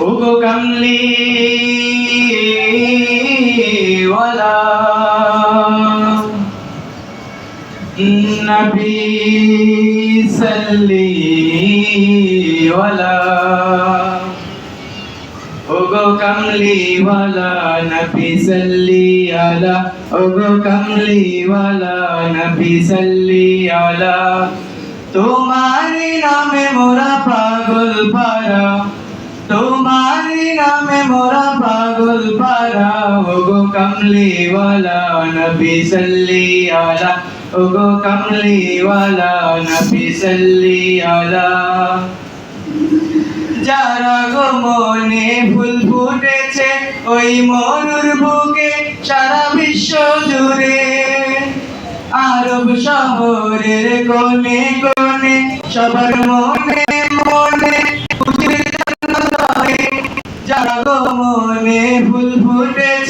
ওগো কামলি নবী ওগো কামলি, ওয়ালা, নবী সাল্লি ওগো কামলি, ওয়ালা, নবী সাল্লি তোমারি নামে মোরা পাগল পারা মোরা পাগল পারা ওগো কামলি ওয়ালা নবী সাল্লি আলা ওগো কামলি ওয়ালা নবী যারা গো মনে ফুল ফুটেছে, ওই মরুর বুকে সারা বিশ্ব জুড়ে। আরব শহরের কোনে কোনে সবার মনে মনে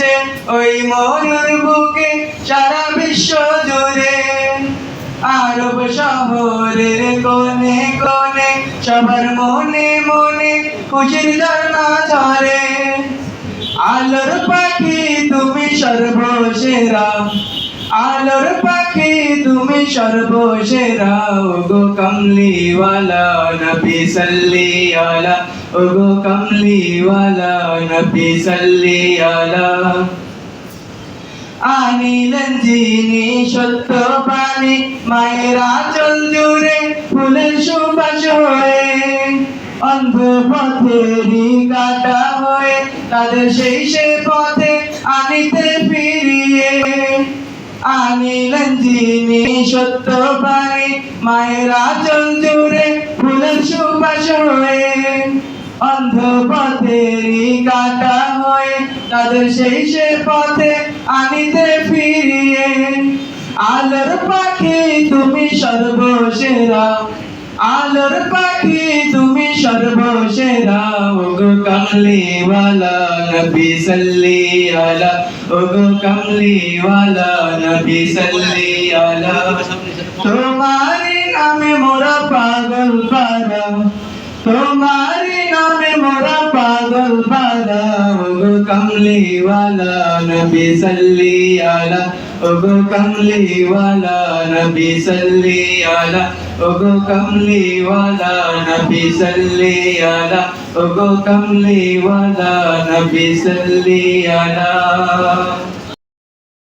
ফুটেছে ওই মরুর বুকে সারা বিশ্ব জুড়ে। আরব শহরের কোনে কোনে সবার মনে মনে খুশির ঝর্ণা ঝরে। আলোর পাখি তুমি সর্বসেরা। আলোর পাখি তুমি সর্বসেরা। ওগো কমলিওয়ালা, নবী সাল্লি আলা ওগো কমলিওয়ালা নবী সাল্লি আলা। আনিলেন যিনি সত্য পানি মায়ের আচল জুড়ে ফুলের সুবাস হয়ে। অন্ধ পথেরই কাটা হয়ে তাদের সেই সে পথে আনিতে ফিরিয়ে। আনিলেন যিনি সত্য পানি মায়ের আচল জুড়ে ফুলের সুবাস হয়ে। অন্ধ পথেরই কাটা হয়ে তাদের সেই সে পথে আনিতে ফিরিয়ে। আলোর পাখি তুমি সর্বসেরা, আলোর পাখি তুমি সর্বসেরা। ওগো কমলিওয়ালা নবী সাল্লি আলা ওগো কমলিওয়ালা নবী সাল্লি আলা তোমারি নামে মোরা পাগল পারা, তোমারি ওগো কমলিওয়ালা নবী कमली वाला ওগো কমলিওয়ালা নবী সাল্লি कमली वाला কমলিওয়ালা নবী সাল্লি আলা कमली वाला নবী সাল্লি আলা